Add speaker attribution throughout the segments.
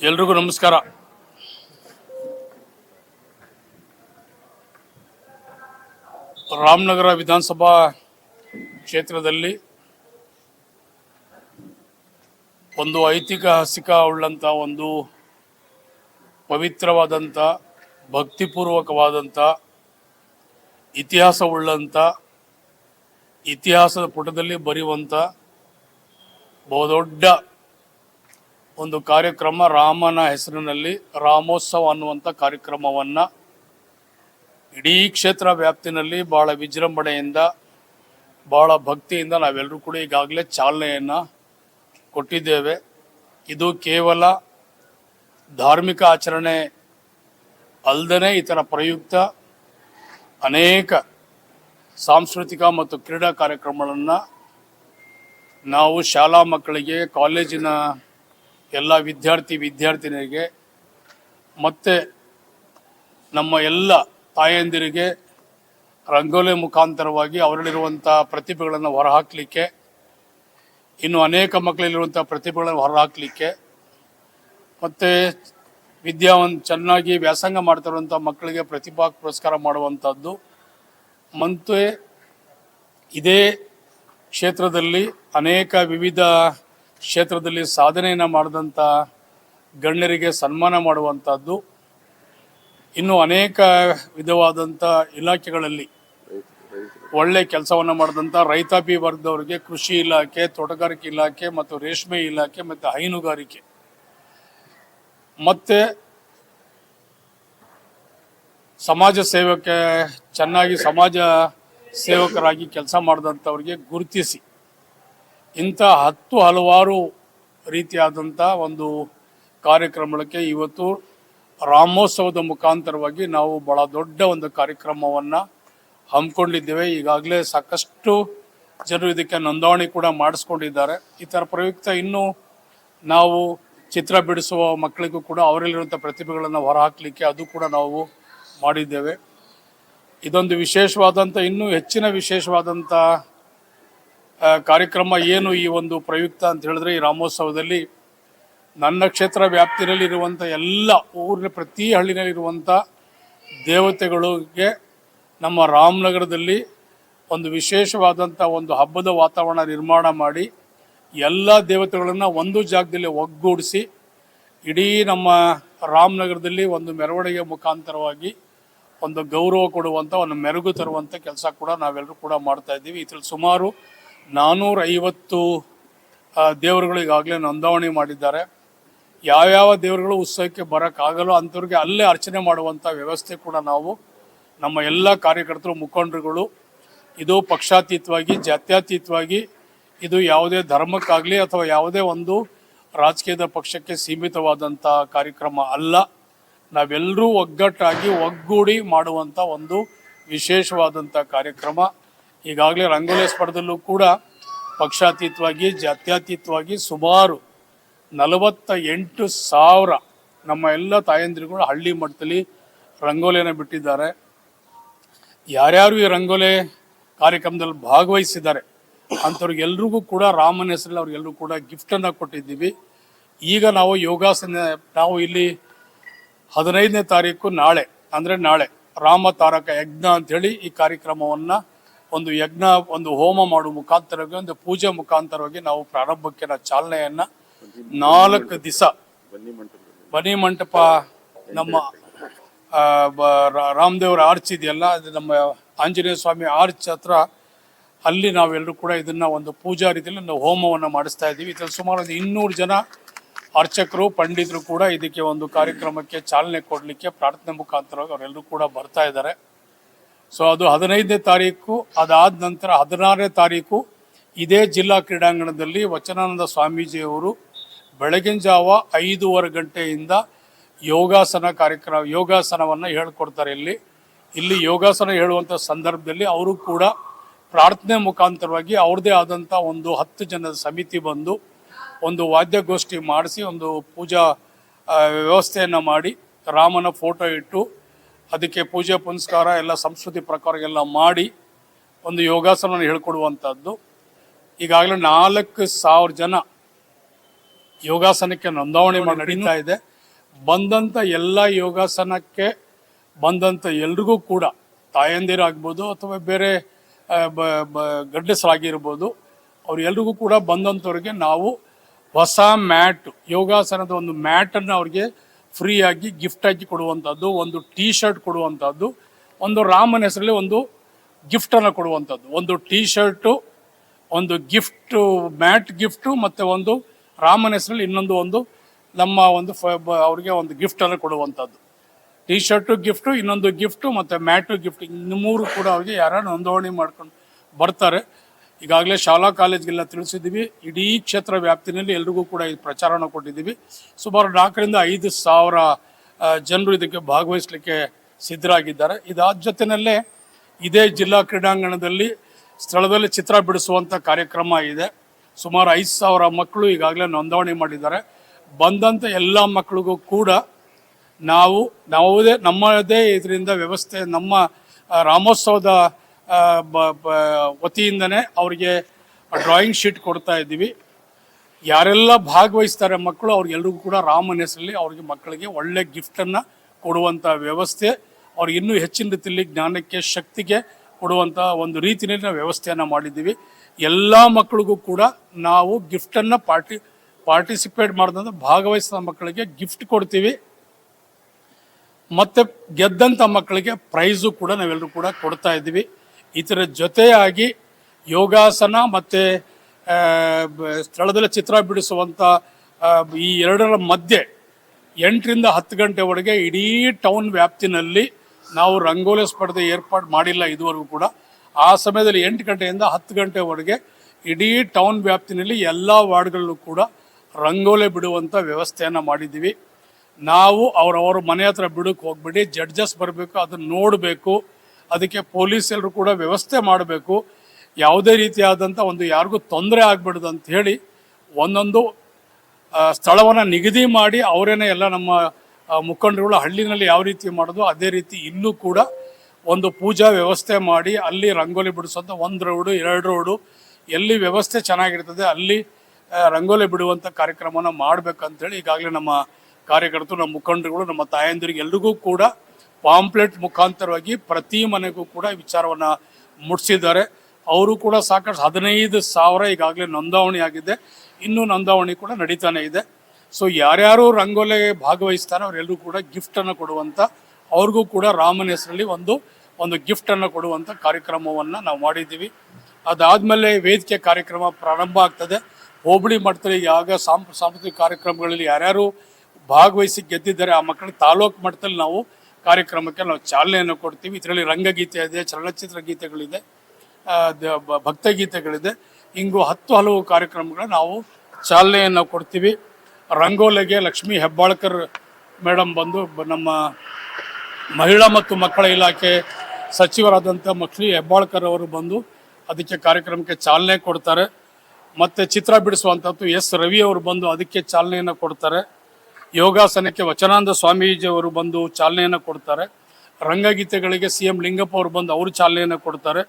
Speaker 1: ಎಲ್ರಿಗೂ ನಮಸ್ಕಾರ. ರಾಮನಗರ ವಿಧಾನಸಭಾ ಕ್ಷೇತ್ರದಲ್ಲಿ ಒಂದು ಐತಿಹಾಸಿಕ ಉಳ್ಳಂಥ ಒಂದು ಪವಿತ್ರವಾದಂಥ ಭಕ್ತಿಪೂರ್ವಕವಾದಂಥ ಇತಿಹಾಸವುಳ್ಳಂಥ ಇತಿಹಾಸದ ಪುಟದಲ್ಲಿ ಬರೆಯುವಂಥ ಬಹುದೊಡ್ಡ ಒಂದು ಕಾರ್ಯಕ್ರಮ ರಾಮನ ಹೆಸರಿನಲ್ಲಿ ರಾಮೋತ್ಸವ ಅನ್ನುವಂಥ ಕಾರ್ಯಕ್ರಮವನ್ನು ಇಡೀ ಕ್ಷೇತ್ರ ವ್ಯಾಪ್ತಿನಲ್ಲಿ ಭಾಳ ವಿಜೃಂಭಣೆಯಿಂದ ಭಾಳ ಭಕ್ತಿಯಿಂದ ನಾವೆಲ್ಲರೂ ಕೂಡ ಈಗಾಗಲೇ ಚಾಲನೆಯನ್ನು ಕೊಟ್ಟಿದ್ದೇವೆ. ಇದು ಕೇವಲ ಧಾರ್ಮಿಕ ಆಚರಣೆ ಅಲ್ಲದೇ ಇದರ ಪ್ರಯುಕ್ತ ಅನೇಕ ಸಾಂಸ್ಕೃತಿಕ ಮತ್ತು ಕ್ರೀಡಾ ಕಾರ್ಯಕ್ರಮಗಳನ್ನು ನಾವು ಶಾಲಾ ಮಕ್ಕಳಿಗೆ, ಕಾಲೇಜಿನ ಎಲ್ಲ ವಿದ್ಯಾರ್ಥಿ ವಿದ್ಯಾರ್ಥಿನಿಯರಿಗೆ ಮತ್ತು ನಮ್ಮ ಎಲ್ಲ ತಾಯಂದಿರಿಗೆ ರಂಗೋಲಿ ಮುಖಾಂತರವಾಗಿ ಅವರಲ್ಲಿರುವಂಥ ಪ್ರತಿಭೆಗಳನ್ನು ಹೊರಹಾಕಲಿಕ್ಕೆ, ಇನ್ನು ಅನೇಕ ಮಕ್ಕಳಲ್ಲಿರುವಂಥ ಪ್ರತಿಭೆಗಳನ್ನು ಹೊರಹಾಕಲಿಕ್ಕೆ, ಮತ್ತು ವಿದ್ಯಾವಂತ ಚೆನ್ನಾಗಿ ವ್ಯಾಸಂಗ ಮಾಡ್ತಿರುವಂಥ ಮಕ್ಕಳಿಗೆ ಪ್ರತಿಭಾ ಪುರಸ್ಕಾರ ಮಾಡುವಂಥದ್ದು ಮತ್ತು ಇದೇ ಕ್ಷೇತ್ರದಲ್ಲಿ ಅನೇಕ ವಿವಿಧ ಕ್ಷೇತ್ರದಲ್ಲಿ ಸಾಧನೆಯನ್ನು ಮಾಡಿದಂಥ ಗಣ್ಯರಿಗೆ ಸನ್ಮಾನ ಮಾಡುವಂಥದ್ದು ಇನ್ನು ಅನೇಕ ವಿಧವಾದಂಥ ಇಲಾಖೆಗಳಲ್ಲಿ ಒಳ್ಳೆ ಕೆಲಸವನ್ನು ಮಾಡಿದಂಥ ರೈತಾಪಿ ವರ್ಗದವರಿಗೆ ಕೃಷಿ ಇಲಾಖೆ, ತೋಟಗಾರಿಕೆ ಇಲಾಖೆ ಮತ್ತು ರೇಷ್ಮೆ ಇಲಾಖೆ ಮತ್ತು ಹೈನುಗಾರಿಕೆ. ಮತ್ತು ಸಮಾಜ ಸೇವಕ, ಚೆನ್ನಾಗಿ ಸಮಾಜ ಸೇವಕರಾಗಿ ಕೆಲಸ ಮಾಡಿದಂಥವ್ರಿಗೆ ಗುರುತಿಸಿ. ಇಂಥ ಹತ್ತು ಹಲವಾರು ರೀತಿಯಾದಂಥ ಒಂದು ಕಾರ್ಯಕ್ರಮಕ್ಕೆ ಇವತ್ತು ರಾಮೋತ್ಸವದ ಮುಖಾಂತರವಾಗಿ ನಾವು ಬಹಳ ದೊಡ್ಡ ಒಂದು ಕಾರ್ಯಕ್ರಮವನ್ನು ಹಮ್ಮಿಕೊಂಡಿದ್ದೇವೆ. ಈಗಾಗಲೇ ಸಾಕಷ್ಟು ಜನರು ಇದಕ್ಕೆ ನೋಂದಣಿ ಕೂಡ ಮಾಡಿಸ್ಕೊಂಡಿದ್ದಾರೆ. ಈ ಥರ ಪ್ರಯುಕ್ತ ಇನ್ನೂ ನಾವು ಚಿತ್ರ ಬಿಡಿಸುವ ಮಕ್ಕಳಿಗೂ ಕೂಡ ಅವರಲ್ಲಿರುವಂಥ ಪ್ರತಿಭೆಗಳನ್ನು ಹೊರಹಾಕಲಿಕ್ಕೆ ಅದು ಕೂಡ ನಾವು ಮಾಡಿದ್ದೇವೆ. ಇದೊಂದು ವಿಶೇಷವಾದಂಥ, ಇನ್ನೂ ಹೆಚ್ಚಿನ ವಿಶೇಷವಾದಂಥ ಕಾರ್ಯಕ್ರಮ ಏನು ಈ ಒಂದು ಪ್ರಯುಕ್ತ ಅಂತ ಹೇಳಿದ್ರೆ ಈ ರಾಮೋತ್ಸವದಲ್ಲಿ ನನ್ನ ಕ್ಷೇತ್ರ ವ್ಯಾಪ್ತಿಯಲ್ಲಿ ಇರುವಂಥ ಎಲ್ಲ ಊರಿನ ಪ್ರತಿ ಹಳ್ಳಿನಲ್ಲಿರುವಂಥ ದೇವತೆಗಳಿಗೆ ನಮ್ಮ ರಾಮನಗರದಲ್ಲಿ ಒಂದು ವಿಶೇಷವಾದಂಥ ಒಂದು ಹಬ್ಬದ ವಾತಾವರಣ ನಿರ್ಮಾಣ ಮಾಡಿ ಎಲ್ಲ ದೇವತೆಗಳನ್ನು ಒಂದು ಜಾಗದಲ್ಲಿ ಒಗ್ಗೂಡಿಸಿ ಇಡೀ ನಮ್ಮ ರಾಮನಗರದಲ್ಲಿ ಒಂದು ಮೆರವಣಿಗೆ ಮುಖಾಂತರವಾಗಿ ಒಂದು ಗೌರವ ಕೊಡುವಂಥ, ಒಂದು ಮೆರುಗು ತರುವಂಥ ಕೆಲಸ ಕೂಡ ನಾವೆಲ್ಲರೂ ಕೂಡ ಮಾಡ್ತಾ ಇದ್ದೀವಿ. ಇದರಲ್ಲಿ ಸುಮಾರು ನಾನ್ನೂರ ಐವತ್ತು ದೇವರುಗಳು ಈಗಾಗಲೇ ನೋಂದಾವಣಿ ಮಾಡಿದ್ದಾರೆ. ಯಾವ್ಯಾವ ದೇವರುಗಳು ಉತ್ಸವಕ್ಕೆ ಬರೋಕ್ಕಾಗಲ್ಲೋ ಅಂಥವ್ರಿಗೆ ಅಲ್ಲೇ ಅರ್ಚನೆ ಮಾಡುವಂಥ ವ್ಯವಸ್ಥೆ ಕೂಡ ನಾವು, ನಮ್ಮ ಎಲ್ಲ ಕಾರ್ಯಕರ್ತರು, ಮುಖಂಡರುಗಳು, ಇದು ಪಕ್ಷಾತೀತವಾಗಿ, ಜಾತ್ಯತೀತವಾಗಿ, ಇದು ಯಾವುದೇ ಧರ್ಮಕ್ಕಾಗಲಿ ಅಥವಾ ಯಾವುದೇ ಒಂದು ರಾಜಕೀಯದ ಪಕ್ಷಕ್ಕೆ ಸೀಮಿತವಾದಂಥ ಕಾರ್ಯಕ್ರಮ ಅಲ್ಲ. ನಾವೆಲ್ಲರೂ ಒಗ್ಗಟ್ಟಾಗಿ ಒಗ್ಗೂಡಿ ಮಾಡುವಂಥ ಒಂದು ವಿಶೇಷವಾದಂಥ ಕಾರ್ಯಕ್ರಮ. ಈಗಾಗಲೇ ರಂಗೋಲಿ ಸ್ಪರ್ಧೆಯಲ್ಲೂ ಕೂಡ ಪಕ್ಷಾತೀತವಾಗಿ, ಜಾತ್ಯತೀತವಾಗಿ ಸುಮಾರು ನಲವತ್ತ ಎಂಟು ಸಾವಿರ ನಮ್ಮ ಎಲ್ಲ ತಾಯಂದಿರುಗಳು ಹಳ್ಳಿ ಮಟ್ಟದಲ್ಲಿ ರಂಗೋಲಿಯನ್ನು ಬಿಟ್ಟಿದ್ದಾರೆ. ಯಾರ್ಯಾರು ಈ ರಂಗೋಲಿ ಕಾರ್ಯಕ್ರಮದಲ್ಲಿ ಭಾಗವಹಿಸಿದ್ದಾರೆ ಅಂಥವ್ರಿಗೆಲ್ರಿಗೂ ಕೂಡ ರಾಮನ ಹೆಸರಲ್ಲಿ ಅವ್ರಿಗೆಲ್ಲರೂ ಕೂಡ ಗಿಫ್ಟನ್ನು ಕೊಟ್ಟಿದ್ದೀವಿ. ಈಗ ನಾವು ಯೋಗಾಸನ, ನಾವು ಇಲ್ಲಿ ಹದಿನೈದನೇ ತಾರೀಕು ನಾಳೆ, ಅಂದರೆ ನಾಳೆ ರಾಮ ತಾರಕ ಯಜ್ಞ ಅಂಥೇಳಿ ಈ ಕಾರ್ಯಕ್ರಮವನ್ನು ಒಂದು ಯಜ್ಞ, ಒಂದು ಹೋಮ ಮಾಡುವ ಮುಖಾಂತರವಾಗಿ, ಒಂದು ಪೂಜೆ ಮುಖಾಂತರವಾಗಿ ನಾವು ಪ್ರಾರಂಭಕ್ಕೆ ಚಾಲನೆಯನ್ನ ನಾಲ್ಕು ದಿವಸ ಬನ್ನಿ ಮಂಟಪ, ನಮ್ಮ ರಾಮದೇವರ ಆರ್ಚ್ ಇದೆಯಲ್ಲ, ಅದು ನಮ್ಮ ಆಂಜನೇಯ ಸ್ವಾಮಿ ಆರ್ಚ್ ಹತ್ರ ಅಲ್ಲಿ ನಾವೆಲ್ಲರೂ ಕೂಡ ಇದನ್ನ ಒಂದು ಪೂಜಾ ರೀತಿಯಲ್ಲಿ ನಾವು ಹೋಮವನ್ನು ಮಾಡಿಸ್ತಾ ಇದ್ದೀವಿ. ಇದರಲ್ಲಿ ಸುಮಾರು ಒಂದು ಇನ್ನೂರು ಜನ ಅರ್ಚಕರು, ಪಂಡಿತರು ಕೂಡ ಇದಕ್ಕೆ ಒಂದು ಕಾರ್ಯಕ್ರಮಕ್ಕೆ ಚಾಲನೆ ಕೊಡಲಿಕ್ಕೆ ಪ್ರಾರ್ಥನೆ ಮುಖಾಂತರವಾಗಿ ಅವರೆಲ್ಲರೂ ಕೂಡ ಬರ್ತಾ ಇದ್ದಾರೆ. ಸೊ ಅದು ಹದಿನೈದನೇ ತಾರೀಕು, ಅದಾದ ನಂತರ ಹದಿನಾರನೇ ತಾರೀಕು ಇದೇ ಜಿಲ್ಲಾ ಕ್ರೀಡಾಂಗಣದಲ್ಲಿ ವಚನಾನಂದ ಸ್ವಾಮೀಜಿಯವರು ಬೆಳಗಿನ ಜಾವ ಐದೂವರೆ ಗಂಟೆಯಿಂದ ಯೋಗಾಸನ ಕಾರ್ಯಕ್ರಮ, ಯೋಗಾಸನವನ್ನು ಹೇಳ್ಕೊಡ್ತಾರೆ ಇಲ್ಲಿ. ಇಲ್ಲಿ ಯೋಗಾಸನ ಹೇಳುವಂಥ ಸಂದರ್ಭದಲ್ಲಿ ಅವರು ಕೂಡ ಪ್ರಾರ್ಥನೆ ಮುಖಾಂತರವಾಗಿ ಅವ್ರದ್ದೇ ಆದಂಥ ಒಂದು ಹತ್ತು ಜನದ ಸಮಿತಿ ಬಂದು ಒಂದು ವಾದ್ಯಗೋಷ್ಠಿ ಮಾಡಿಸಿ, ಒಂದು ಪೂಜಾ ವ್ಯವಸ್ಥೆಯನ್ನು ಮಾಡಿ ರಾಮನ ಫೋಟೋ ಇಟ್ಟು ಅದಕ್ಕೆ ಪೂಜೆ ಪುನಸ್ಕಾರ ಎಲ್ಲ ಸಂಸ್ಕೃತಿ ಪ್ರಕಾರ ಎಲ್ಲ ಮಾಡಿ ಒಂದು ಯೋಗಾಸನ ಹೇಳ್ಕೊಡುವಂಥದ್ದು. ಈಗಾಗಲೇ ನಾಲ್ಕು ಸಾವಿರ ಜನ ಯೋಗಾಸನಕ್ಕೆ ನೋಂದಾವಣೆ ಮಾಡಿ ನಡೀತಾ ಇದೆ. ಬಂದಂಥ ಎಲ್ಲ ಯೋಗಾಸನಕ್ಕೆ ಬಂದಂಥ ಎಲ್ರಿಗೂ ಕೂಡ ತಾಯಂದಿರಾಗ್ಬೋದು ಅಥವಾ ಬೇರೆ ಗಡ್ಡಸರಾಗಿರ್ಬೋದು ಬ- ಬ- ಗಂಡಸರಾಗಿರ್ಬೋದು ಅವ್ರು ಎಲ್ರಿಗೂ ಕೂಡ ಬಂದಂಥವ್ರಿಗೆ ನಾವು ಹೊಸ ಮ್ಯಾಟ್ ಯೋಗಾಸನದ ಒಂದು ಮ್ಯಾಟನ್ನು ಅವ್ರಿಗೆ ಫ್ರೀಯಾಗಿ ಗಿಫ್ಟ್ ಆಗಿ ಕೊಡುವಂಥದ್ದು, ಒಂದು ಟೀ ಶರ್ಟ್ ಕೊಡುವಂಥದ್ದು, ಒಂದು ರಾಮನ ಹೆಸರಲ್ಲಿ ಒಂದು ಗಿಫ್ಟನ್ನು ಕೊಡುವಂಥದ್ದು. ಒಂದು ಟೀ ಶರ್ಟು ಒಂದು ಗಿಫ್ಟು ಮ್ಯಾಟ್ ಗಿಫ್ಟು ಮತ್ತು ಒಂದು ರಾಮನ ಹೆಸರಲ್ಲಿ ಇನ್ನೊಂದು ಒಂದು ನಮ್ಮ ಒಂದು ಫ ಅವ್ರಿಗೆ ಒಂದು ಗಿಫ್ಟನ್ನು ಕೊಡುವಂಥದ್ದು. ಟೀ ಶರ್ಟು ಗಿಫ್ಟು ಇನ್ನೊಂದು ಗಿಫ್ಟು ಮತ್ತು ಮ್ಯಾಟು ಗಿಫ್ಟ್ ಇನ್ನು ಮೂರು ಕೂಡ ಅವ್ರಿಗೆ ಯಾರು ನೋಂದಣಿ ಮಾಡ್ಕೊಂಡು ಬರ್ತಾರೆ. ಈಗಾಗಲೇ ಶಾಲಾ ಕಾಲೇಜ್ಗೆಲ್ಲ ತಿಳಿಸಿದ್ದೀವಿ. ಇಡೀ ಕ್ಷೇತ್ರ ವ್ಯಾಪ್ತಿನಲ್ಲಿ ಎಲ್ರಿಗೂ ಕೂಡ ಈ ಪ್ರಚಾರನ ಕೊಟ್ಟಿದ್ದೀವಿ. ಸುಮಾರು ನಾಲ್ಕರಿಂದ ಐದು ಸಾವಿರ ಜನರು ಇದಕ್ಕೆ ಭಾಗವಹಿಸಲಿಕ್ಕೆ ಸಿದ್ಧರಾಗಿದ್ದಾರೆ. ಇದಾದ ಜೊತೆಯಲ್ಲೇ ಇದೇ ಜಿಲ್ಲಾ ಕ್ರೀಡಾಂಗಣದಲ್ಲಿ ಸ್ಥಳದಲ್ಲಿ ಚಿತ್ರ ಬಿಡಿಸುವಂಥ ಕಾರ್ಯಕ್ರಮ ಇದೆ. ಸುಮಾರು ಐದು ಸಾವಿರ ಮಕ್ಕಳು ಈಗಾಗಲೇ ನೋಂದಣಿ ಮಾಡಿದ್ದಾರೆ. ಬಂದಂಥ ಎಲ್ಲ ಮಕ್ಕಳಿಗೂ ಕೂಡ ನಾವು ನಾವುದೇ ನಮ್ಮದೇ ಇದರಿಂದ ವ್ಯವಸ್ಥೆ, ನಮ್ಮ ರಾಮೋತ್ಸವದ ವತಿಯಿಂದನೇ ಅವರಿಗೆ ಡ್ರಾಯಿಂಗ್ ಶೀಟ್ ಕೊಡ್ತಾ ಇದ್ದೀವಿ. ಯಾರೆಲ್ಲ ಭಾಗವಹಿಸ್ತಾರೆ ಮಕ್ಕಳು, ಅವ್ರಿಗೆಲ್ರಿಗೂ ಕೂಡ ರಾಮನ ಹೆಸರಲ್ಲಿ ಅವ್ರಿಗೆ ಮಕ್ಕಳಿಗೆ ಒಳ್ಳೆ ಗಿಫ್ಟನ್ನು ಕೊಡುವಂಥ ವ್ಯವಸ್ಥೆ ಅವ್ರಿಗೆ ಇನ್ನೂ ಹೆಚ್ಚಿನ ರೀತಿಯಲ್ಲಿ ಜ್ಞಾನಕ್ಕೆ, ಶಕ್ತಿಗೆ ಕೊಡುವಂಥ ಒಂದು ರೀತಿಯಲ್ಲಿ ನಾವು ವ್ಯವಸ್ಥೆಯನ್ನು ಮಾಡಿದ್ದೀವಿ. ಎಲ್ಲ ಮಕ್ಕಳಿಗೂ ಕೂಡ ನಾವು ಗಿಫ್ಟನ್ನು ಪಾರ್ಟಿ ಪಾರ್ಟಿಸಿಪೇಟ್ ಮಾಡಿದಂಥ ಭಾಗವಹಿಸಿದ ಮಕ್ಕಳಿಗೆ ಗಿಫ್ಟ್ ಕೊಡ್ತೀವಿ. ಮತ್ತು ಗೆದ್ದಂಥ ಮಕ್ಕಳಿಗೆ ಪ್ರೈಸು ಕೂಡ ನಾವೆಲ್ಲರೂ ಕೂಡ ಕೊಡ್ತಾ ಇದ್ದೀವಿ. ಇದರ ಜೊತೆಯಾಗಿ ಯೋಗಾಸನ ಮತ್ತು ಸ್ಥಳದಲ್ಲಿ ಚಿತ್ರ ಬಿಡಿಸುವಂಥ ಈ ಎರಡರ ಮಧ್ಯೆ ಎಂಟರಿಂದ ಹತ್ತು ಗಂಟೆವರೆಗೆ ಇಡೀ ಟೌನ್ ವ್ಯಾಪ್ತಿನಲ್ಲಿ ನಾವು ರಂಗೋಲಿ ಸ್ಪರ್ಧೆ ಏರ್ಪಾಡು ಮಾಡಿಲ್ಲ ಇದುವರೆಗೂ ಕೂಡ. ಆ ಸಮಯದಲ್ಲಿ ಎಂಟು ಗಂಟೆಯಿಂದ ಹತ್ತು ಗಂಟೆವರೆಗೆ ಇಡೀ ಟೌನ್ ವ್ಯಾಪ್ತಿನಲ್ಲಿ ಎಲ್ಲ ವಾರ್ಡ್ಗಳಲ್ಲೂ ಕೂಡ ರಂಗೋಲೆ ಬಿಡುವಂಥ ವ್ಯವಸ್ಥೆಯನ್ನು ಮಾಡಿದ್ದೀವಿ. ನಾವು ಅವರವರು ಮನೆ ಹತ್ರ ಬಿಡೋಕ್ಕೆ ಹೋಗ್ಬಿಡಿ, ಜಡ್ಜಸ್ ಬರಬೇಕು, ಅದನ್ನು ನೋಡಬೇಕು. ಅದಕ್ಕೆ ಪೊಲೀಸ್ ಎಲ್ಲರೂ ಕೂಡ ವ್ಯವಸ್ಥೆ ಮಾಡಬೇಕು. ಯಾವುದೇ ರೀತಿಯಾದಂಥ ಒಂದು ಯಾರಿಗೂ ತೊಂದರೆ ಆಗಬಾರ್ದು ಅಂತ ಹೇಳಿ ಒಂದೊಂದು ಸ್ಥಳವನ್ನು ನಿಗದಿ ಮಾಡಿ ಅವರೇನೆ ಎಲ್ಲ ನಮ್ಮ ಮುಖಂಡರುಗಳು ಹಳ್ಳಿನಲ್ಲಿ ಯಾವ ರೀತಿ ಮಾಡೋದು ಅದೇ ರೀತಿ ಇಲ್ಲೂ ಕೂಡ ಒಂದು ಪೂಜಾ ವ್ಯವಸ್ಥೆ ಮಾಡಿ ಅಲ್ಲಿ ರಂಗೋಲಿ ಬಿಡಿಸುವಂಥ ಒಂದು ರೋಡು, ಎರಡು ರೋಡು, ಎಲ್ಲಿ ವ್ಯವಸ್ಥೆ ಚೆನ್ನಾಗಿರ್ತದೆ ಅಲ್ಲಿ ರಂಗೋಲಿ ಬಿಡುವಂಥ ಕಾರ್ಯಕ್ರಮನ ಮಾಡಬೇಕಂತೇಳಿ ಈಗಾಗಲೇ ನಮ್ಮ ಕಾರ್ಯಕರ್ತರು, ನಮ್ಮ ಮುಖಂಡರುಗಳು, ನಮ್ಮ ತಾಯಂದಿರಿಗೆ ಎಲ್ರಿಗೂ ಕೂಡ ಪಾಂಪ್ಲೆಟ್ ಮುಖಾಂತರವಾಗಿ ಪ್ರತಿ ಮನೆಗೂ ಕೂಡ ವಿಚಾರವನ್ನ ಮುಟ್ಟಿಸಿದ್ದಾರೆ ಅವರು ಕೂಡ ಸಾಕಷ್ಟು ಹದಿನೈದು ಸಾವಿರ ಈಗಾಗಲೇ ನೋಂದಾವಣಿ ಆಗಿದೆ. ಇನ್ನೂ ನೋಂದಾವಣಿ ಕೂಡ ನಡೀತಾನೆ ಇದೆ. ಸೊ ಯಾರ್ಯಾರು ರಂಗೋಲೆ ಭಾಗವಹಿಸ್ತಾರೆ ಅವರೆಲ್ಲರೂ ಕೂಡ ಗಿಫ್ಟನ್ನು ಕೊಡುವಂಥ ಅವ್ರಿಗೂ ಕೂಡ ರಾಮನ ಹೆಸರಲ್ಲಿ ಒಂದು ಒಂದು ಗಿಫ್ಟನ್ನು ಕೊಡುವಂಥ ಕಾರ್ಯಕ್ರಮವನ್ನು ನಾವು ಮಾಡಿದ್ದೀವಿ. ಅದಾದಮೇಲೆ ವೇದಿಕೆ ಕಾರ್ಯಕ್ರಮ ಪ್ರಾರಂಭ ಆಗ್ತದೆ. ಹೋಬಳಿ ಮಟ್ಟದಲ್ಲಿ ಯಾವಾಗ ಸಾಂಪ್, ಸಾಂಸ್ಕೃತಿಕ ಕಾರ್ಯಕ್ರಮಗಳಲ್ಲಿ ಯಾರ್ಯಾರು ಭಾಗವಹಿಸಿ ಗೆದ್ದಿದ್ದಾರೆ, ಆ ಮಕ್ಕಳ ತಾಲೂಕು ಮಟ್ಟದಲ್ಲಿ ನಾವು ಕಾರ್ಯಕ್ರಮಕ್ಕೆ ನಾವು ಚಾಲನೆಯನ್ನು ಕೊಡ್ತೀವಿ. ಇದರಲ್ಲಿ ರಂಗಗೀತೆ ಇದೆ, ಚಲನಚಿತ್ರ ಗೀತೆಗಳಿದೆ ಭಕ್ತಗೀತೆಗಳಿದೆ. ಹಿಂಗು ಹತ್ತು ಹಲವು ಕಾರ್ಯಕ್ರಮಗಳನ್ನ ನಾವು ಚಾಲನೆಯನ್ನು ಕೊಡ್ತೀವಿ. ರಂಗೋಲೆಗೆ ಲಕ್ಷ್ಮೀ ಹೆಬ್ಬಾಳ್ಕರ್ ಮೇಡಮ್ ಬಂದು ನಮ್ಮ ಮಹಿಳಾ ಮತ್ತು ಮಕ್ಕಳ ಇಲಾಖೆ ಸಚಿವರಾದಂಥ ಲಕ್ಷ್ಮೀ ಹೆಬ್ಬಾಳ್ಕರ್ ಅವರು ಬಂದು ಅದಕ್ಕೆ ಕಾರ್ಯಕ್ರಮಕ್ಕೆ ಚಾಲನೆ ಕೊಡ್ತಾರೆ. ಮತ್ತು ಚಿತ್ರ ಬಿಡಿಸುವಂಥದ್ದು ಎಸ್ ರವಿ ಅವರು ಬಂದು ಅದಕ್ಕೆ ಚಾಲನೆಯನ್ನು ಕೊಡ್ತಾರೆ. ಯೋಗಾಸನಕ್ಕೆ ವಚನಾನಂದ ಸ್ವಾಮೀಜಿ ಅವರು ಬಂದು ಚಾಲನೆಯನ್ನು ಕೊಡ್ತಾರೆ. ರಂಗಗೀತೆಗಳಿಗೆ ಸಿ ಎಂ ಲಿಂಗಪ್ಪ ಅವರು ಬಂದು ಅವರು ಚಾಲನೆಯನ್ನು ಕೊಡ್ತಾರೆ.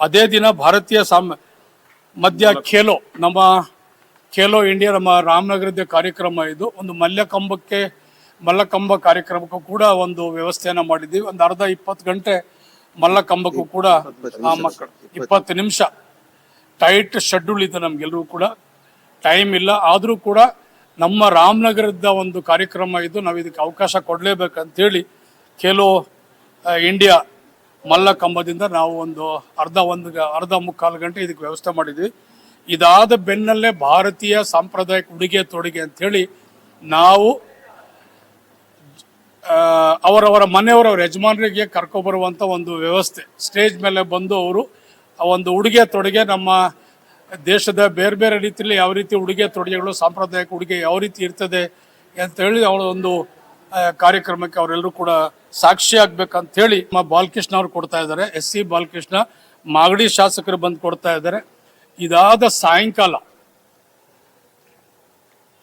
Speaker 1: ಅದೇ ದಿನ ಭಾರತೀಯ ಸಾಮ ಮಧ್ಯ ಖೇಲೋ, ನಮ್ಮ ಖೇಲೋ ಇಂಡಿಯಾ, ನಮ್ಮ ರಾಮನಗರದ ಕಾರ್ಯಕ್ರಮ ಇದು. ಒಂದು ಮಲ್ಲಕಂಬಕ್ಕೆ, ಮಲ್ಲಕಂಬ ಕಾರ್ಯಕ್ರಮಕ್ಕೂ ಕೂಡ ಒಂದು ವ್ಯವಸ್ಥೆಯನ್ನು ಮಾಡಿದ್ದೀವಿ. ಒಂದು ಅರ್ಧ ಇಪ್ಪತ್ತು ಗಂಟೆ ಮಲ್ಲಕಂಬಕ್ಕೂ ಕೂಡ ಮಕ್ಕಳು ಇಪ್ಪತ್ತು ನಿಮಿಷ ಟೈಟ್ ಶೆಡ್ಯೂಲ್ ಇದೆ ನಮ್ಗೆಲ್ಲರೂ ಕೂಡ. ಟೈಮ್ ಇಲ್ಲ, ಆದರೂ ಕೂಡ ನಮ್ಮ ರಾಮನಗರದ ಒಂದು ಕಾರ್ಯಕ್ರಮ ಇದು, ನಾವು ಇದಕ್ಕೆ ಅವಕಾಶ ಕೊಡಲೇಬೇಕಂತೇಳಿ ಖೇಲೋ ಕೆಲವು ಇಂಡಿಯಾ ಮಲ್ಲ ಕಂಬದಿಂದ ನಾವು ಒಂದು ಅರ್ಧ ಒಂದು ಅರ್ಧ ಮುಕ್ಕಾಲು ಗಂಟೆ ಇದಕ್ಕೆ ವ್ಯವಸ್ಥೆ ಮಾಡಿದ್ವಿ. ಇದಾದ ಬೆನ್ನಲ್ಲೇ ಭಾರತೀಯ ಸಾಂಪ್ರದಾಯಿಕ ಉಡುಗೆ ತೊಡುಗೆ ಅಂಥೇಳಿ ನಾವು ಅವರವರ ಮನೆಯವರ ಅವ್ರ ಯಜಮಾನರಿಗೆ ಕರ್ಕೊಬರುವಂಥ ಒಂದು ವ್ಯವಸ್ಥೆ. ಸ್ಟೇಜ್ ಮೇಲೆ ಬಂದು ಅವರು ಒಂದು ಉಡುಗೆ ತೊಡುಗೆ ನಮ್ಮ ದೇಶದ ಬೇರೆ ಬೇರೆ ರೀತಿಯಲ್ಲಿ ಯಾವ ರೀತಿ ಉಡುಗೆ ತೊಡುಗೆಗಳು, ಸಾಂಪ್ರದಾಯಿಕ ಉಡುಗೆ ಯಾವ ರೀತಿ ಇರ್ತದೆ ಅಂತ ಹೇಳಿ ಅವಳ ಒಂದು ಕಾರ್ಯಕ್ರಮಕ್ಕೆ ಅವರೆಲ್ಲರೂ ಕೂಡ ಸಾಕ್ಷಿ ಆಗ್ಬೇಕಂತ ಹೇಳಿ ನಮ್ಮ ಬಾಲಕೃಷ್ಣ ಅವರು ಕೊಡ್ತಾ ಇದ್ದಾರೆ. ಎಸ್. ಸಿ. ಬಾಲಕೃಷ್ಣ ಮಾಗಡಿ ಶಾಸಕರು ಬಂದು ಕೊಡ್ತಾ ಇದ್ದಾರೆ. ಇದಾದ ಸಾಯಂಕಾಲ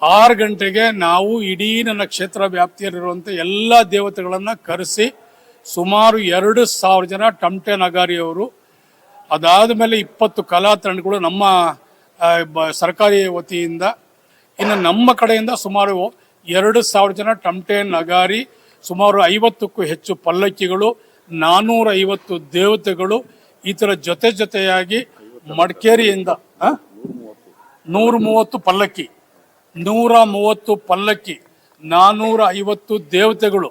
Speaker 1: ಆರು ಗಂಟೆಗೆ ನಾವು ಇಡೀ ನನ್ನ ಕ್ಷೇತ್ರ ವ್ಯಾಪ್ತಿಯಲ್ಲಿರುವಂಥ ಎಲ್ಲ ದೇವತೆಗಳನ್ನು ಕರೆಸಿ ಸುಮಾರು ಎರಡು ಸಾವಿರ ಜನ ಟಮಟೆ ನಗಾರಿಯವರು ಅದಾದ ಮೇಲೆ ಇಪ್ಪತ್ತು ಕಲಾ ತಂಡಗಳು ನಮ್ಮ ಸರ್ಕಾರಿ ವತಿಯಿಂದ, ಇನ್ನು ನಮ್ಮ ಕಡೆಯಿಂದ ಸುಮಾರು ಎರಡು ಸಾವಿರ ಜನ ಟಮಟೆ, ನಗಾರಿ, ಸುಮಾರು ಐವತ್ತಕ್ಕೂ ಹೆಚ್ಚು ಪಲ್ಲಕ್ಕಿಗಳು ನಾನ್ನೂರ ಐವತ್ತು ದೇವತೆಗಳು, ಈ ಥರ ಜೊತೆ ಜೊತೆಯಾಗಿ ಮಡಿಕೇರಿಯಿಂದ? ನೂರ ಮೂವತ್ತು ಪಲ್ಲಕ್ಕಿ ನೂರ ಮೂವತ್ತು ಪಲ್ಲಕ್ಕಿ ನಾನ್ನೂರ ಐವತ್ತು ದೇವತೆಗಳು,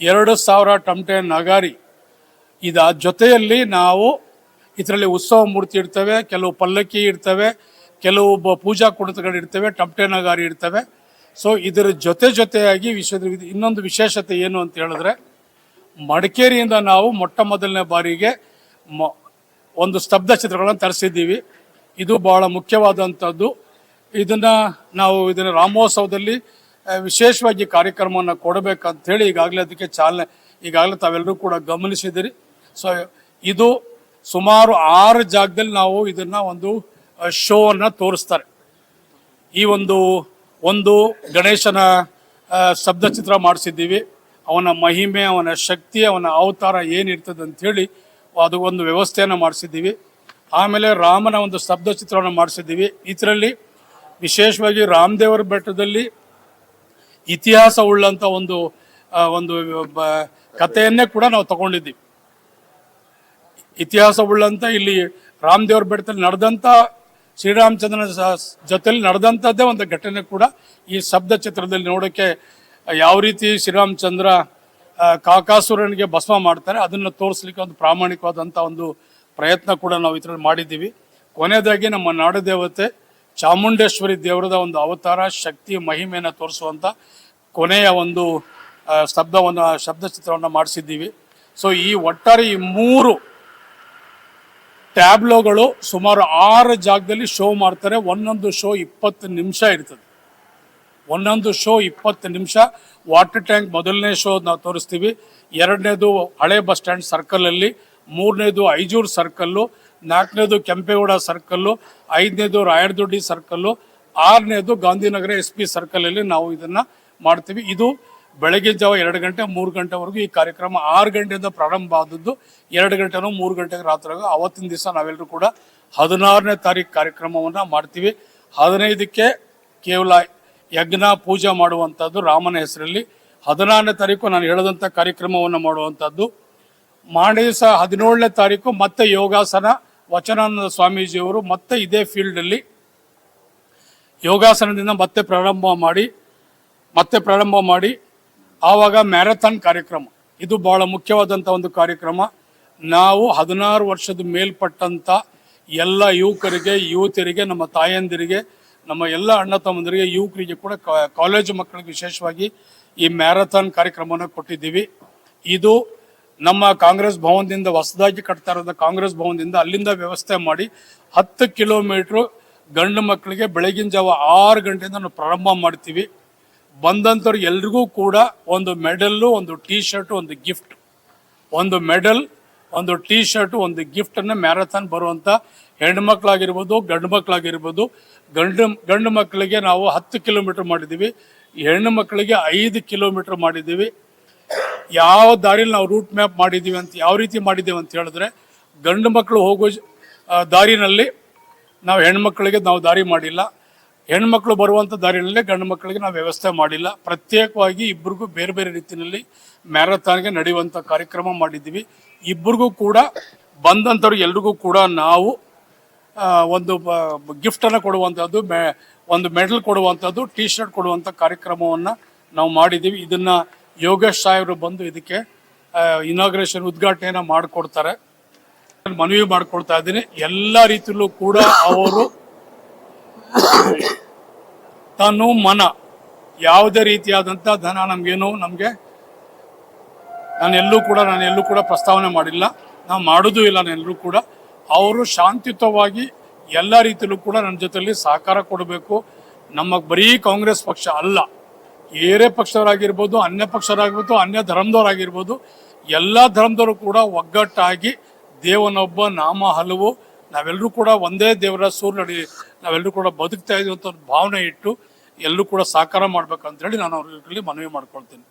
Speaker 1: ಎರಡು ಸಾವಿರ ಟಮಟೆ, ನಗಾರಿ ಇದ ಜೊತೆಯಲ್ಲಿ ನಾವು ಇದರಲ್ಲಿ ಉತ್ಸವ ಮೂರ್ತಿ ಇರ್ತವೆ, ಕೆಲವು ಪಲ್ಲಕ್ಕಿ ಇರ್ತವೆ, ಕೆಲವು ಪೂಜಾ ಕುಣಿತಗಳು ಇರ್ತವೆ ಟಮಟೆ ನಗಾರಿ ಇರ್ತವೆ. ಸೊ ಇದರ ಜೊತೆ ಜೊತೆಯಾಗಿ ವಿಶ್ವದ ಇನ್ನೊಂದು ವಿಶೇಷತೆ ಏನು ಅಂತ ಹೇಳಿದ್ರೆ, ಮಡಿಕೇರಿಯಿಂದ ನಾವು ಮೊಟ್ಟ ಮೊದಲನೇ ಬಾರಿಗೆ ಮ, ಒಂದು ಸ್ತಬ್ಧ ಚಿತ್ರಗಳನ್ನು ತರಿಸಿದ್ದೀವಿ. ಇದು ಬಹಳ ಮುಖ್ಯವಾದಂಥದ್ದು. ಇದನ್ನ ನಾವು ಇದನ್ನ ರಾಮೋತ್ಸವದಲ್ಲಿ ವಿಶೇಷವಾಗಿ ಕಾರ್ಯಕ್ರಮವನ್ನು ಕೊಡಬೇಕಂತ ಹೇಳಿ ಈಗಾಗಲೇ ಅದಕ್ಕೆ ಚಾಲನೆ, ಈಗಾಗಲೇ ತಾವೆಲ್ಲರೂ ಕೂಡ ಗಮನಿಸಿದಿರಿ ಸೊ ಇದು ಸುಮಾರು ಆರು ಜಾಗದಲ್ಲಿ ನಾವು ಇದನ್ನ ಒಂದು ಶೋವನ್ನು ತೋರಿಸ್ತಾರೆ. ಈ ಒಂದು ಒಂದು ಗಣೇಶನ ಶಬ್ದ ಚಿತ್ರ ಮಾಡಿಸಿದ್ದೀವಿ. ಅವನ ಮಹಿಮೆ, ಅವನ ಶಕ್ತಿ, ಅವನ ಅವತಾರ ಏನಿರ್ತದೆ ಅಂಥೇಳಿ ಅದು ಒಂದು ವ್ಯವಸ್ಥೆಯನ್ನು ಮಾಡಿಸಿದ್ದೀವಿ. ಆಮೇಲೆ ರಾಮನ ಒಂದು ಶಬ್ದ ಚಿತ್ರವನ್ನು ಮಾಡಿಸಿದ್ದೀವಿ. ಇದರಲ್ಲಿ ವಿಶೇಷವಾಗಿ ರಾಮದೇವರ ಬೆಟ್ಟದಲ್ಲಿ ಇತಿಹಾಸ ಉಳ್ಳಂಥ ಒಂದು ಒಂದು ಕಥೆಯನ್ನೇ ಕೂಡ ನಾವು ತಗೊಂಡಿದ್ದೀವಿ. ಇತಿಹಾಸ ಉಳ್ಳಂತ ಇಲ್ಲಿ ರಾಮದೇವ್ರ ಬೆಟ್ಟದಲ್ಲಿ ನಡೆದಂತ ಶ್ರೀರಾಮಚಂದ್ರನ ಜೊತೆಯಲ್ಲಿ ನಡೆದಂಥದ್ದೇ ಒಂದು ಘಟನೆ ಕೂಡ ಈ ಶಬ್ದ ಚಿತ್ರದಲ್ಲಿ ನೋಡೋಕ್ಕೆ ಯಾವ ರೀತಿ ಶ್ರೀರಾಮಚಂದ್ರ ಕಾಕಾಸುರನಿಗೆ ಭಸ್ಮ ಮಾಡ್ತಾರೆ, ಅದನ್ನು ತೋರಿಸ್ಲಿಕ್ಕೆ ಒಂದು ಪ್ರಾಮಾಣಿಕವಾದಂಥ ಒಂದು ಪ್ರಯತ್ನ ಕೂಡ ನಾವು ಇದರಲ್ಲಿ ಮಾಡಿದ್ದೀವಿ. ಕೊನೆಯದಾಗಿ ನಮ್ಮ ನಾಡದೇವತೆ ಚಾಮುಂಡೇಶ್ವರಿ ದೇವರದ ಒಂದು ಅವತಾರ, ಶಕ್ತಿ ಮಹಿಮೆಯನ್ನು ತೋರಿಸುವಂಥ ಕೊನೆಯ ಒಂದು ಶಬ್ದವನ್ನು, ಶಬ್ದ ಚಿತ್ರವನ್ನು ಮಾಡಿಸಿದ್ದೀವಿ. ಸೊ ಈ ಒಟ್ಟಾರೆ ಈ ಮೂರು ಟ್ಯಾಬ್ಲೋಗಳು ಸುಮಾರು ಆರು ಜಾಗದಲ್ಲಿ ಶೋ ಮಾಡ್ತಾರೆ. ಒಂದೊಂದು ಶೋ ಇಪ್ಪತ್ತು ನಿಮಿಷ ಇರ್ತದೆ. ಒಂದೊಂದು ಶೋ ಇಪ್ಪತ್ತು ನಿಮಿಷ. ವಾಟರ್ ಟ್ಯಾಂಕ್ ಮೊದಲನೇ ಶೋ ನಾವು ತೋರಿಸ್ತೀವಿ. ಎರಡನೇದು ಹಳೆ ಬಸ್ ಸ್ಟ್ಯಾಂಡ್ ಸರ್ಕಲಲ್ಲಿ, ಮೂರನೇದು ಐಜೂರು ಸರ್ಕಲ್ಲು, ನಾಲ್ಕನೇದು ಕೆಂಪೇಗೌಡ ಸರ್ಕಲ್ಲು, ಐದನೇದು ರಾಯರದೊಡ್ಡಿ ಸರ್ಕಲ್ಲು, ಆರನೇದು ಗಾಂಧಿನಗರ ಎಸ್ ಪಿ ಸರ್ಕಲಲ್ಲಿ ನಾವು ಇದನ್ನು ಮಾಡ್ತೀವಿ. ಇದು ಬೆಳಗ್ಗೆ ಜಾವ ಎರಡು ಗಂಟೆ, ಮೂರು ಗಂಟೆವರೆಗೂ ಈ ಕಾರ್ಯಕ್ರಮ ಆರು ಗಂಟೆಯಿಂದ ಪ್ರಾರಂಭ ಆದದ್ದು. ಎರಡು ಗಂಟೆನೋ, ಮೂರು ಗಂಟೆಗೆ ರಾತ್ರಿ ಅವತ್ತಿನ ದಿವಸ ನಾವೆಲ್ಲರೂ ಕೂಡ ಹದಿನಾರನೇ ತಾರೀಕು ಕಾರ್ಯಕ್ರಮವನ್ನು ಮಾಡ್ತೀವಿ. ಹದಿನೈದಕ್ಕೆ ಕೇವಲ ಯಜ್ಞ, ಪೂಜೆ ಮಾಡುವಂಥದ್ದು ರಾಮನ ಹೆಸರಲ್ಲಿ. ಹದಿನಾರನೇ ತಾರೀಕು ನಾನು ಹೇಳಿದಂಥ ಕಾರ್ಯಕ್ರಮವನ್ನು ಮಾಡುವಂಥದ್ದು. ಮಾಡಿದ ದಿವಸ ಹದಿನೇಳನೇ ತಾರೀಕು ಮತ್ತೆ ಯೋಗಾಸನ, ವಚನಾನಂದ ಸ್ವಾಮೀಜಿಯವರು ಮತ್ತೆ ಇದೇ ಫೀಲ್ಡಲ್ಲಿ ಯೋಗಾಸನದಿಂದ ಮತ್ತೆ ಪ್ರಾರಂಭ ಮಾಡಿ, ಮತ್ತೆ ಪ್ರಾರಂಭ ಮಾಡಿ ಆವಾಗ ಮ್ಯಾರಥಾನ್ ಕಾರ್ಯಕ್ರಮ. ಇದು ಬಹಳ ಮುಖ್ಯವಾದಂಥ ಒಂದು ಕಾರ್ಯಕ್ರಮ. ನಾವು ಹದಿನಾರು ವರ್ಷದ ಮೇಲ್ಪಟ್ಟಂಥ ಎಲ್ಲ ಯುವಕರಿಗೆ, ಯುವತಿಯರಿಗೆ, ನಮ್ಮ ತಾಯಂದಿರಿಗೆ, ನಮ್ಮ ಎಲ್ಲ ಅಣ್ಣ ತಮ್ಮಂದಿರಿಗೆ, ಯುವಕರಿಗೆ ಕೂಡ ಕಾಲೇಜು ಮಕ್ಕಳಿಗೆ ವಿಶೇಷವಾಗಿ ಈ ಮ್ಯಾರಥಾನ್ ಕಾರ್ಯಕ್ರಮವನ್ನು ಕೊಟ್ಟಿದ್ದೀವಿ. ಇದು ನಮ್ಮ ಕಾಂಗ್ರೆಸ್ ಭವನದಿಂದ ಹೊಸದಾಗಿ ಕಟ್ತಾ ಇರೋದ ಕಾಂಗ್ರೆಸ್ ಭವನದಿಂದ ಅಲ್ಲಿಂದ ವ್ಯವಸ್ಥೆ ಮಾಡಿ ಹತ್ತು ಕಿಲೋಮೀಟ್ರು ಗಂಡು ಮಕ್ಕಳಿಗೆ ಬೆಳಗಿನ ಜಾವ ಆರು ಗಂಟೆಯಿಂದ ನಾವು ಪ್ರಾರಂಭ ಮಾಡ್ತೀವಿ. ಬಂದಂಥವ್ರು ಎಲ್ರಿಗೂ ಕೂಡ ಒಂದು ಮೆಡಲ್ಲು ಒಂದು ಟೀ ಶರ್ಟ್ ಒಂದು ಗಿಫ್ಟ್. ಒಂದು ಮೆಡಲ್, ಒಂದು ಟೀ ಶರ್ಟ್ ಒಂದು ಗಿಫ್ಟನ್ನು ಮ್ಯಾರಥಾನ್ ಬರುವಂಥ ಹೆಣ್ಣು ಮಕ್ಕಳಾಗಿರ್ಬೋದು ಗಂಡು ಮಕ್ಕಳಾಗಿರ್ಬೋದು ಗಂಡು ಗಂಡು ಮಕ್ಕಳಿಗೆ ನಾವು ಹತ್ತು ಕಿಲೋಮೀಟರ್ ಮಾಡಿದ್ದೀವಿ. ಹೆಣ್ಣು ಮಕ್ಕಳಿಗೆ ಐದು ಕಿಲೋಮೀಟರ್ ಮಾಡಿದ್ದೀವಿ. ಯಾವ ದಾರಿಲಿ ನಾವು ರೂಟ್ ಮ್ಯಾಪ್ ಮಾಡಿದ್ದೀವಿ ಅಂತ, ಯಾವ ರೀತಿ ಮಾಡಿದ್ದೀವಿ ಅಂತ ಹೇಳಿದ್ರೆ, ಗಂಡು ಮಕ್ಕಳು ಹೋಗೋ ದಾರಿನಲ್ಲಿ ನಾವು ಹೆಣ್ಮಕ್ಳಿಗೆ ನಾವು ದಾರಿ ಮಾಡಿಲ್ಲ. ಹೆಣ್ಮಕ್ಳು ಬರುವಂಥ ದಾರಿಗಳಲ್ಲೇ ಗಂಡು ಮಕ್ಕಳಿಗೆ ನಾವು ವ್ಯವಸ್ಥೆ ಮಾಡಿಲ್ಲ. ಪ್ರತ್ಯೇಕವಾಗಿ ಇಬ್ಬರಿಗೂ ಬೇರೆ ಬೇರೆ ರೀತಿಯಲ್ಲಿ ಮ್ಯಾರಥಾನ್ಗೆ ನಡೆಯುವಂಥ ಕಾರ್ಯಕ್ರಮ ಮಾಡಿದ್ದೀವಿ. ಇಬ್ಬರಿಗೂ ಕೂಡ ಬಂದಂಥವ್ರು ಎಲ್ರಿಗೂ ಕೂಡ ನಾವು ಒಂದು ಗಿಫ್ಟನ್ನು ಕೊಡುವಂಥದ್ದು ಮೆ, ಒಂದು ಮೆಡಲ್ ಕೊಡುವಂಥದ್ದು ಟೀ ಶರ್ಟ್ ಕೊಡುವಂಥ ಕಾರ್ಯಕ್ರಮವನ್ನು ನಾವು ಮಾಡಿದ್ದೀವಿ. ಇದನ್ನು ಯೋಗೇಶ್ ಸಾಹೇಬರು ಬಂದು ಇದಕ್ಕೆ ಇನಾಗ್ರೇಷನ್ ಉದ್ಘಾಟನೆಯನ್ನು ಮಾಡಿಕೊಡ್ತಾರೆ. ಮನವಿ ಮಾಡ್ಕೊಳ್ತಾ ಇದ್ದೀನಿ. ಎಲ್ಲ ರೀತಿಯಲ್ಲೂ ಕೂಡ ಅವರು ತನು ಮನ, ಯಾವುದೇ ರೀತಿಯಾದಂಥ ಧನ ನಮಗೇನು ನಮಗೆ ನಾನು ಎಲ್ಲೂ ಕೂಡ ನಾನು ಎಲ್ಲೂ ಕೂಡ ಪ್ರಸ್ತಾವನೆ ಮಾಡಿಲ್ಲ. ನಾನು ಮಾಡೋದು ಇಲ್ಲ, ನಾನೆಲ್ಲರೂ ಕೂಡ. ಅವರು ಶಾಂತಿಯುತವಾಗಿ ಎಲ್ಲ ರೀತಿಯಲ್ಲೂ ಕೂಡ ನನ್ನ ಜೊತೆಯಲ್ಲಿ ಸಹಕಾರ ಕೊಡಬೇಕು. ನಮ್ಮ ಬರೀ ಕಾಂಗ್ರೆಸ್ ಪಕ್ಷ ಅಲ್ಲ. ಬೇರೆ ಪಕ್ಷದವರಾಗಿರ್ಬೋದು, ಅನ್ಯ ಪಕ್ಷರಾಗಿರ್ಬೋದು ಅನ್ಯ ಧರ್ಮದವರಾಗಿರ್ಬೋದು, ಎಲ್ಲ ಧರ್ಮದವರು ಕೂಡ ಒಗ್ಗಟ್ಟಾಗಿ ದೇವನೊಬ್ಬ, ನಾಮ ಹಲವು ನಾವೆಲ್ಲರೂ ಕೂಡ ಒಂದೇ ದೇವರ ಸೂರ್ಯನಡಿ ನಾವೆಲ್ಲರೂ ಕೂಡ ಬದುಕ್ತಾ ಇದೀವಿ ಅಂತ ಒಂದು ಭಾವನೆ ಇಟ್ಟು ಎಲ್ಲರೂ ಕೂಡ ಸಹಕಾರ ಮಾಡ್ಬೇಕಂತ ಹೇಳಿ ನಾನು ಅವ್ರಲ್ಲಿ ಮನವಿ ಮಾಡ್ಕೊಳ್ತೀನಿ.